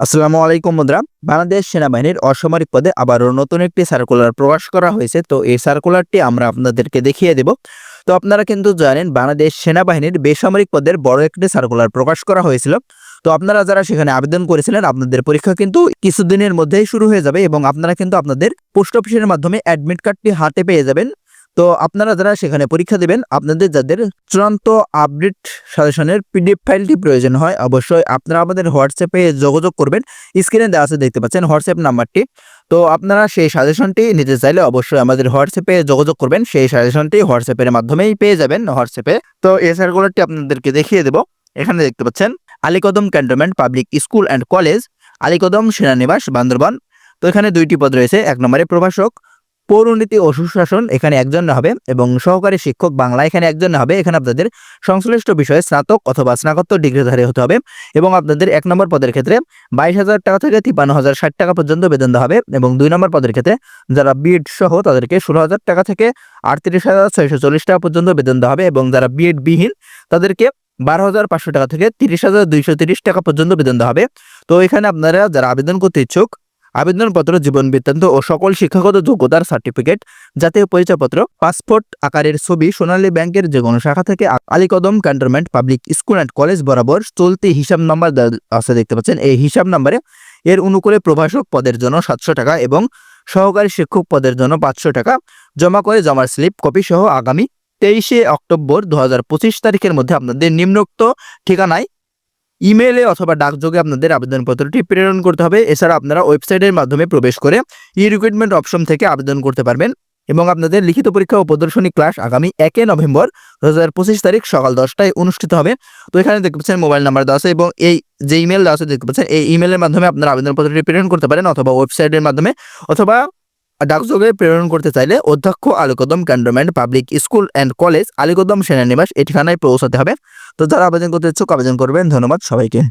আসসালামু আলাইকুম মুদ্রা বাংলাদেশ সেনাবাহিনীর অসামরিক পদে আবারও নতুন একটি সার্কুলার প্রকাশ করা হয়েছে। তো এই সার্কুলারটি আমরা আপনাদেরকে দেখিয়ে দেব। তো আপনারা কিন্তু জানেন, বাংলাদেশ সেনাবাহিনীর বেসামরিক পদের বড় একটি সার্কুলার প্রকাশ করা হয়েছিল। তো আপনারা যারা সেখানে আবেদন করেছিলেন, আপনাদের পরীক্ষা কিন্তু কিছুদিনের মধ্যেই শুরু হয়ে যাবে এবং আপনারা কিন্তু আপনাদের পোস্ট অফিসের মাধ্যমে অ্যাডমিট কার্ডটি হাতে পেয়ে যাবেন। তো আপনারা যারা সেখানে পরীক্ষা দেবেন, আপনাদের যাদের চূড়ান্ত আপডেট সাজেশনের পিডিএফ ফাইলটি প্রয়োজন হয়, অবশ্যই আপনারা আমাদের হোয়াটসঅ্যাপে যোগাযোগ করবেন। স্ক্রিনে দেওয়া আছে, দেখতে পাচ্ছেন হোয়াটসঅ্যাপ নাম্বারটি। তো আপনারা সেই সাজেশনটি নিতে চাইলে অবশ্যই আমাদের হোয়াটসঅ্যাপে যোগাযোগ করবেন। সেই সাজেশনটি হোয়াটসঅ্যাপের মাধ্যমেই পেয়ে যাবেন হোয়াটসঅ্যাপে তো এই সার্কুলারটি আপনাদেরকে দেখিয়ে দেব। এখানে দেখতে পাচ্ছেন, Alikadam cantonment public school and college Alikadam সেনানিবাস Bandarban. তো এখানে দুইটি পদ রয়েছে, এক নম্বরে প্রভাষক পৌরনীতি ও সুশাসন এখানে একজন হবে এবং সহকারী শিক্ষক বাংলা এখানে একজন হবে। এখানে আপনাদের সংশ্লিষ্ট বিষয়ে স্নাতক অথবা স্নাতকোত্তর ডিগ্রিধারী হতে হবে এবং আপনাদের এক নম্বর পদের ক্ষেত্রে বাইশ হাজার টাকা থেকে তিপ্পান্ন হাজার ষাট টাকা পর্যন্ত বেতন দেওয়া হবে এবং দুই নম্বর পদের ক্ষেত্রে যারা বিএড সহ তাদেরকে ষোলো হাজার টাকা থেকে আটত্রিশ হাজার ছয়শো চল্লিশ টাকা পর্যন্ত বেতন দেওয়া হবে এবং যারা বিএড বিহীন তাদেরকে বারো হাজার পাঁচশো টাকা থেকে তিরিশ হাজার দুইশো তিরিশ টাকা পর্যন্ত বেতন দেওয়া হবে। তো এখানে আপনারা যারা আবেদন করতে ইচ্ছুক আবেদনপত্র, জীবন বৃত্তান্ত ও সকল শিক্ষাগত যোগ্যতার সার্টিফিকেট, জাতীয় পরিচয়পত্র, পাসপোর্ট আকারের ছবি সোনালী ব্যাংকের যে কোনো শাখা থেকে Alikadam cantonment, public school and college বরাবর চলতি হিসাব নাম্বার আছে দেখতে পাচ্ছেন। এই হিসাব নাম্বারে এর অনুকূলে প্রভাষক পদের জন্য সাতশো টাকা এবং সহকারী শিক্ষক পদের জন্য পাঁচশো টাকা জমা করে জমার স্লিপ কপি সহ আগামী তেইশে অক্টোবর দু হাজার পঁচিশ তারিখের মধ্যে আপনাদের নিম্নোক্ত ঠিকানায় ইমেলে অথবা ডাকযোগে আপনাদের আবেদনপত্রটি প্রেরণ করতে হবে। এছাড়া আপনারা ওয়েবসাইটের মাধ্যমে প্রবেশ করে ই রিক্রুটমেন্ট অপশন থেকে আবেদন করতে পারবেন এবং আপনাদের লিখিত পরীক্ষা ও প্রদর্শনী ক্লাস আগামী একে নভেম্বর দু হাজার পঁচিশ তারিখ সকাল দশটায় অনুষ্ঠিত হবে। তো এখানে দেখতে পাচ্ছেন মোবাইল নাম্বার দেওয়া আছে এবং এই যে ইমেল দেওয়া আছে, দেখতে পাচ্ছেন এই ইমেলের মাধ্যমে আপনারা আবেদনপত্রটি প্রেরণ করতে পারেন অথবা ওয়েবসাইটের মাধ্যমে অথবা ডাকযোগে প্রেরণ করতে চাইলে অধ্যক্ষ Alikadam cantonment public school and college Alikadam সেনানিবাস এই ঠিকানায় পৌঁছাতে হবে। তো যারা আবেদন করতে ইচ্ছুক আবেদন করবেন। ধন্যবাদ সবাইকে।